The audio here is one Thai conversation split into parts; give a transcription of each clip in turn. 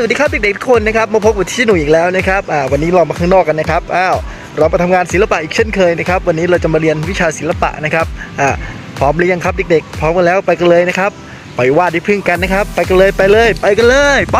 สวัสดีครับเด็กๆทุกคนนะครับมาพบกับที่หนูอีกแล้วนะครับอ่าวันนี้เรามาข้างนอกกันนะครับอ้าวเราไปทำงานศิลปะอีกเช่นเคยนะครับ วันนี้เราจะมาเรียนวิชาศิลปะนะครับอ่าพร้อมหรือยังครับเด็กๆ พร้อมกันแล้วไปกันเลยนะครับ ไปวาดที่พึ่งกันนะครับ ไปกันเลยไปเลย ไปกันเลยไป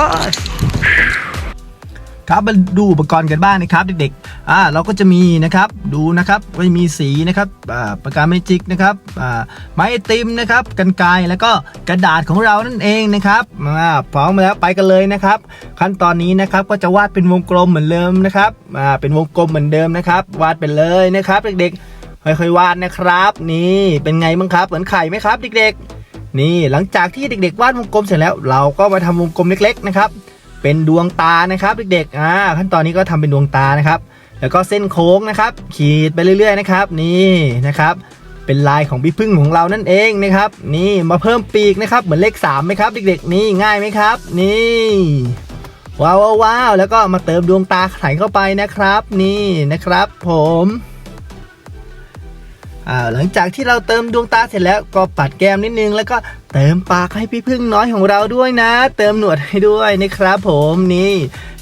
ครับมาดูอุปกรณ์กันบ้างนะครับเด็กๆอ่าเราก็จะมีนะครับดูนะครับก็จะมีสีนะครับอ่าปากกาเมจิกนะครับอ่าไม้ติมนะครับกันไกรแล้วก็กระดาษของเรานั่นเองนะครับอ่าพร้อมมาแล้วไปกันเลยนะครับ ขั้นตอนนี้นะครับก็จะวาดเป็นวงกลมเหมือนเดิมนะครับอ่าเป็นวงกลมเหมือนเดิมนะครับ วาดไปเลยนะครับเด็กๆค่อยๆวาดนะครับ นี่เป็นไงบ้างครับเหมือนไข่ไหมครับ เด็กๆ นี่หลังจากที่เด็ก ๆ วาดวงกลมเสร็จแล้ว เราก็มาทำวงกลมเล็ก ๆ นะครับ เป็นดวงตานะครับเด็กๆอ่าขั้นตอนนี้ก็ทำเป็นดวงตานะครับ แล้วก็เส้นโค้งนะครับ ขีดไปเรื่อยๆนะครับ นี่นะครับ เป็นลายของพี่พึ่งของเรานั่นเองนะครับ นี่มาเพิ่มปีกนะครับ เหมือนเลข3ไหมครับ เด็กๆ นี่ง่ายไหมครับ นี่ว้าวว้าวแล้วก็มาเติมดวงตาใส่เข้าไปนะครับ นี่นะครับ ผม หลังจากที่เราเติมดวงตาเสร็จแล้วก็ปัดแก้มนิดนึง แล้วก็เติมปากให้พี่พึ่งน้อยของเราด้วยนะ เติมหนวดให้ด้วยนะครับผมนี่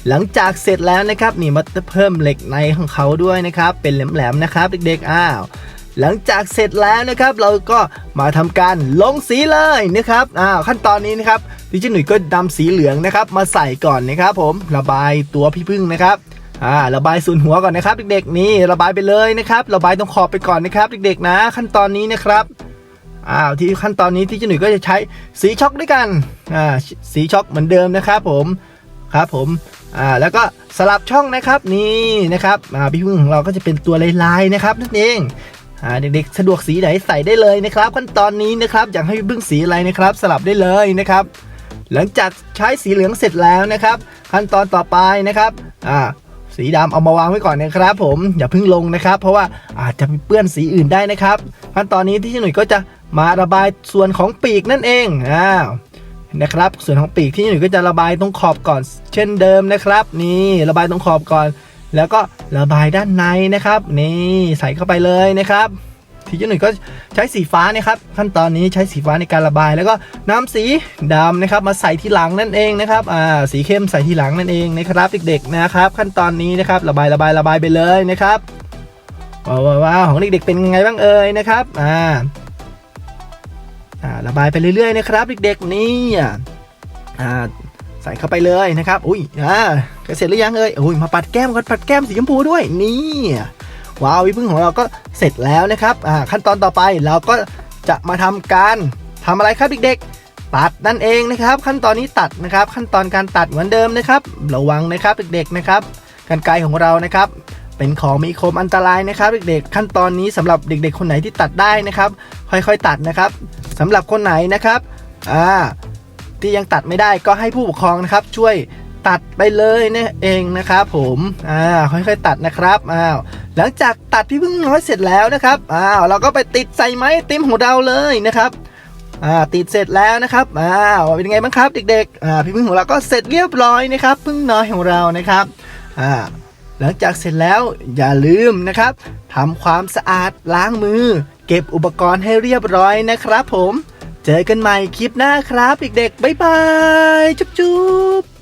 หลังจากเสร็จแล้วนะครับนี่มาเพิ่มเหล็กในของเขาด้วยนะครับ เป็นแหลมๆนะครับ เด็กๆอ้าวหลังจากเสร็จแล้วนะครับ เราก็มาทำการลงสีเลยนะครับอ้าวขั้นตอนนี้นะครับดิจิหนุ่ยก็นำสีเหลืองนะครับ มาใส่ก่อนนะครับ ผมระบายตัวพี่พึ่งนะครับ อ่าระบายส่วนหัวก่อนนะครับ เด็กๆนี่ระบายไปเลยนะครับ ระบายตรงขอบไปก่อนนะครับเด็กๆนะ ขั้นตอนนี้นะครับอ้าวที่ขั้นตอนนี้ที่เจหนุ่ยก็จะใช้สีช็อกด้วยกันอ่าสีช็อกเหมือนเดิมนะครับผมครับผมอ่าแล้วก็สลับช่องนะครับนี่นะครับอ่าพี่พึ่งของเราก็จะเป็นตัวลายๆนะครับนั่นเองอ่าเด็กๆสะดวกสีไหนใส่ได้เลยนะครับ ขั้นตอนนี้นะครับอยากให้พึ่งสีอะไรนะครับ สลับได้เลยนะครับ หลังจากใช้สีเหลืองเสร็จแล้วนะครับ ขั้นตอนต่อไปนะครับอ่า สีดำเอามาวางไว้ก่อนนะครับ ผมอย่าเพิ่งลงนะครับ เพราะว่าอาจจะไปเปื้อนสีอื่นได้นะครับขั้นตอนนี้ที่หนุ่ยก็จะมาระบายส่วนของปีกนั่นเองอ่านะครับ ส่วนของปีกที่หนุ่ยก็จะระบายตรงขอบก่อน เช่นเดิมนะครับ นี่ระบายตรงขอบก่อน แล้วก็ระบายด้านในนะครับ นี่ใส่เข้าไปเลยนะครับ ทีเจหนึ่งก็ใช้สีฟ้านะครับขั้นตอนนี้ใช้สีฟ้าในการระบาย แล้วก็น้ำสีดำนะครับมาใส่ที่หลังนั่นเองนะครับอ่าสีเข้มใส่ที่หลังนั่นเองนะครับเด็กๆนะครับ ขั้นตอนนี้นะครับระบายระบายระบายไปเลยนะครับว้าวว้าวของเด็กๆเป็นยังไงบ้างเอ่ยนะครับอ่าอ่าระบายไปเรื่อยๆนะครับเด็กๆนี่อ่าใส่เข้าไปเลยนะครับ อุ้ยอ่าเสร็จหรือยังเอ่ยอุ้ยมาปัดแก้มกันปัดแก้มสีชมพูด้วยนี่ ว้าววิพึ่งของเราก็เสร็จแล้วนะครับขั้นตอนต่อไปเราก็จะมาทำการทำอะไรครับเด็กๆ ตัดนั่นเองนะครับ ขั้นตอนนี้ตัดนะครับ ขั้นตอนการตัดเหมือนเดิมนะครับ ระวังนะครับเด็กๆนะครับกันไกรของเรานะครับเป็นของมีคมอันตรายนะครับ เด็กๆ ขั้นตอนนี้สำหรับเด็กๆ คนไหนที่ตัดได้นะครับ ค่อยๆตัดนะครับสำหรับคนไหนนะครับอ่าที่ยังตัดไม่ได้ก็ให้ผู้ปกครองนะครับ ช่วยตัดไปเลยนะเองนะครับ ผมอ่าค่อยๆตัดนะครับอ้าว หลังจากตัดพี่พึ่งน้อยเสร็จแล้วนะครับอ้าวเราก็ไปติดใส่ไม้ติมของเราเลยนะครับอ่าติดเสร็จแล้วนะครับอ้าวเป็นยังไงบ้างครับเด็กๆอ่าพี่พึ่งของเราก็เสร็จเรียบร้อยนะครับ พึ่งน้อยของเรานะครับอ่าหลังจากเสร็จแล้วอย่าลืมนะครับทำความสะอาดล้างมือ เก็บอุปกรณ์ให้เรียบร้อยนะครับผม เจอกันใหม่คลิปหน้าครับ เด็กๆ บ๊ายบาย จุ๊บจุ๊บ